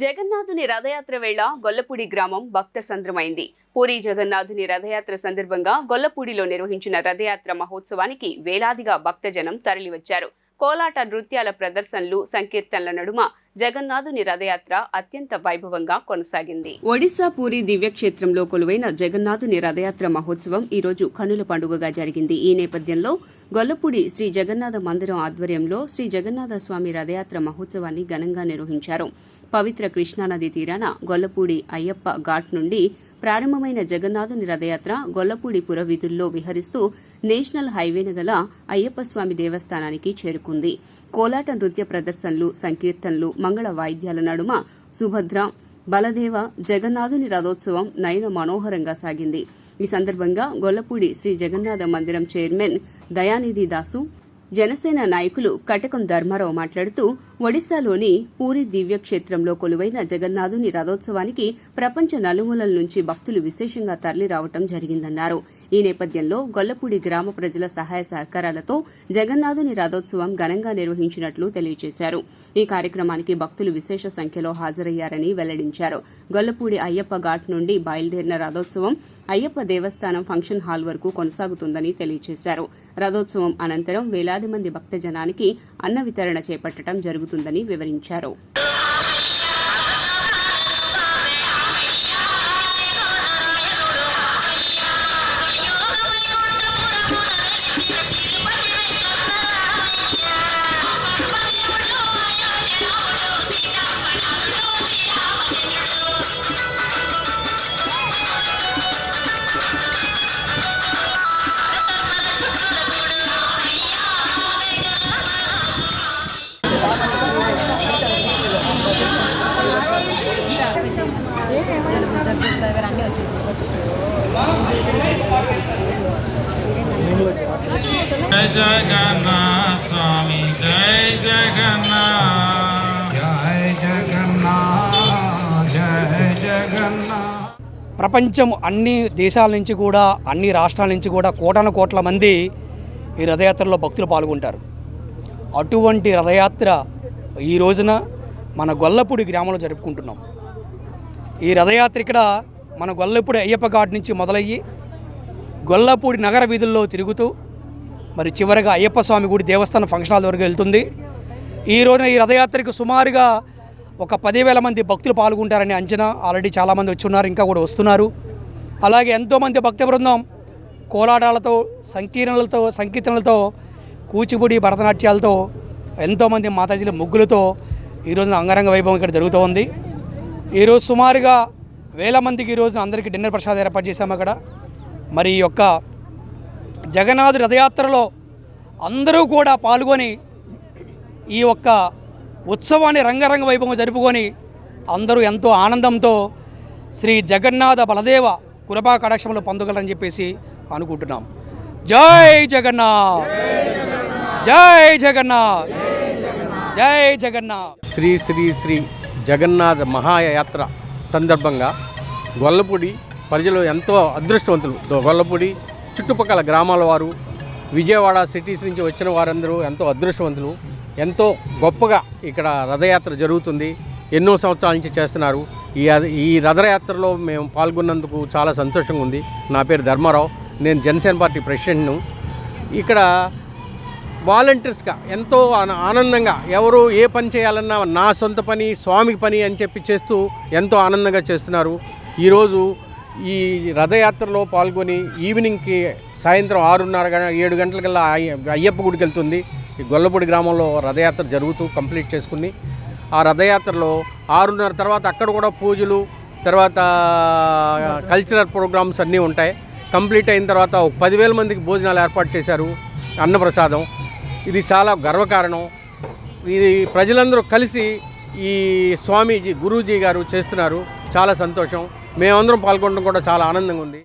జగన్నాథుని రథయాత్ర వేళ గొల్లపూడి గ్రామం భక్త సంద్రమైంది. పూరి జగన్నాథుని రథయాత్ర సందర్భంగా గొల్లపూడిలో నిర్వహించిన రథయాత్ర మహోత్సవానికి వేలాదిగా భక్తజనం తరలివచ్చారు. కోలాట నృత్యాల ప్రదర్శనలు సంకీర్తనల నడుమ జగన్నాథుని రథయాత్ర అత్యంత వైభవంగా కొనసాగింది. ఒడిశా పూరి దివ్యక్షేత్రంలో కొలువైన జగన్నాథుని రథయాత్ర మహోత్సవం ఈ రోజు కనుల పండుగగా జరిగింది. ఈ నేపథ్యంలో గొల్లపూడి శ్రీ జగన్నాథ మందిరం ఆధ్వర్యంలో శ్రీ జగన్నాథ స్వామి రథయాత్ర మహోత్సవాన్ని ఘనంగా నిర్వహించారు. పవిత్ర కృష్ణానది తీరాన గొల్లపూడి అయ్యప్ప ఘాట్ నుండి ప్రారంభమైన జగన్నాథుని రథయాత్ర గొల్లపూడి పురవీధుల్లో విహరిస్తూ నేషనల్ హైవేను గల అయ్యప్ప స్వామి దేవస్థానానికి చేరుకుంది. కోలాట నృత్య ప్రదర్శనలు సంకీర్తనలు మంగళ వాయిద్యాల నడుమ సుభద్ర బలదేవ జగన్నాథుని రథోత్సవం నయన మనోహరంగా సాగింది. ఈ సందర్భంగా గొల్లపూడి శ్రీ జగన్నాథ మందిరం చైర్మన్ దయానిధి దాసు జనసేన నాయకులు కటకం ధర్మారావు మాట్లాడుతూ ఒడిశాలోని పూరి దివ్యక్షేత్రంలో కొలువైన జగన్నాథుని రథోత్సవానికి ప్రపంచ నలుమూలల నుంచి భక్తులు విశేషంగా తరలిరావటం జరిగిందన్నారు. ఈ నేపథ్యంలో గొల్లపూడి గ్రామ ప్రజల సహాయ సహకారాలతో జగన్నాథుని రథోత్సవం ఘనంగా నిర్వహించినట్లు తెలియజేశారు. ఈ కార్యక్రమానికి భక్తులు విశేష సంఖ్యలో హాజరయ్యారని వెల్లడించారు. గొల్లపూడి అయ్యప్ప ఘాట్ నుండి బయలుదేరిన రథోత్సవం అయ్యప్ప దేవస్థానం ఫంక్షన్ హాల్ వరకు కొనసాగుతుందని తెలియజేశారు. రథోత్సవం అనంతరం వేలాది మంది భక్తజనానికి అన్న వితరణ చేపట్టడం జరుగుతుందని వివరించారు. జయ జగన్నాథ స్వామి జయ జగన్నాథ. జయ జగన్నాథ జయ జగన్నాథ. ప్రపంచం అన్ని దేశాల నుంచి కూడా అన్ని రాష్ట్రాల నుంచి కూడా కోటాను కోట్ల మంది ఈ రథయాత్రలో భక్తులు పాల్గొంటారు. అటువంటి రథయాత్ర ఈ రోజున మన గొల్లపూడి గ్రామంలో జరుపుకుంటున్నాం. ఈ రథయాత్ర ఇక్కడ మన గొల్లపూడి అయ్యప్ప ఘాట్ నుంచి మొదలయ్యి గొల్లపూడి నగర వీధుల్లో తిరుగుతూ మరి చివరగా అయ్యప్ప స్వామి గుడి దేవస్థానం ఫంక్షన్ హాల్ వరకు వెళ్తుంది. ఈ రోజున ఈ రథయాత్రకు సుమారుగా ఒక పదివేల మంది భక్తులు పాల్గొంటారని అంచనా ఆల్రెడీ చాలామంది వచ్చి ఉన్నారు ఇంకా కూడా వస్తున్నారు. అలాగే ఎంతోమంది భక్త బృందం కోలాటాలతో సంకీర్ణలతో సంకీర్తనలతో కూచిపూడి భరతనాట్యాలతో ఎంతోమంది మాతాజీల ముగ్గులతో ఈ రోజున అంగరంగ వైభవం ఇక్కడ జరుగుతూ ఉంది ఈరోజు సుమారుగా వేల మందికి ఈ రోజున అందరికీ డిన్నర్ ప్రసాదం ఏర్పాటు చేశాము అక్కడ. మరి ఈ యొక్క జగన్నాథ్ రథయాత్రలో అందరూ కూడా పాల్గొని ఈ యొక్క ఉత్సవాన్ని రంగరంగ వైభవం జరుపుకొని అందరూ ఎంతో ఆనందంతో శ్రీ జగన్నాథ బలదేవ కృపా కటాక్షములు పొందగలరని చెప్పేసి అనుకుంటున్నాం. జై జగన్నాథ్! జై జగన్నాథ్! జై జగన్నాథ్! శ్రీ శ్రీ శ్రీ జగన్నాథ మహాయాత్ర సందర్భంగా గొల్లపూడి ప్రజలు ఎంతో అదృష్టవంతులు. గొల్లపూడి చుట్టుపక్కల గ్రామాల వారు విజయవాడ సిటీస్ నుంచి వచ్చిన వారందరూ ఎంతో అదృష్టవంతులు. ఎంతో గొప్పగా ఇక్కడ రథయాత్ర జరుగుతుంది. ఎన్నో సంవత్సరాల నుంచి చేస్తున్నారు. ఈ ఈ రథయాత్రలో మేము పాల్గొన్నందుకు చాలా సంతోషంగా ఉంది. నా పేరు ధర్మారావు. నేను జనసేన పార్టీ ప్రెసిడెంట్ను. ఇక్కడ వాలంటీర్స్గా ఎంతో ఆన- ఆనందంగా ఎవరు ఏ పని చేయాలన్నా నా సొంత పని స్వామికి పని అని చెప్పి చేస్తూ ఎంతో ఆనందంగా చేస్తున్నారు. ఈరోజు ఈ రథయాత్రలో పాల్గొని ఈవినింగ్కి సాయంత్రం ఆరున్నర ఏడు గంటలకల్లా అయ్యప్ప గుడికి వెళ్తుంది. ఈ గొల్లపూడి గ్రామంలో రథయాత్ర జరుగుతూ కంప్లీట్ చేసుకుని ఆ రథయాత్రలో ఆరున్నర తర్వాత అక్కడ కూడా పూజలు తర్వాత కల్చరల్ ప్రోగ్రామ్స్ అన్నీ ఉంటాయి. కంప్లీట్ అయిన తర్వాత ఒక పదివేల మందికి భోజనాలు ఏర్పాటు చేశారు అన్నప్రసాదం. ఇది చాలా గర్వకారణం. ఇది ప్రజలందరూ కలిసి ఈ స్వామీజీ గురూజీ గారు చేస్తున్నారు. చాలా సంతోషం. మేమందరం పాల్గొనడం కూడా చాలా ఆనందంగా ఉంది.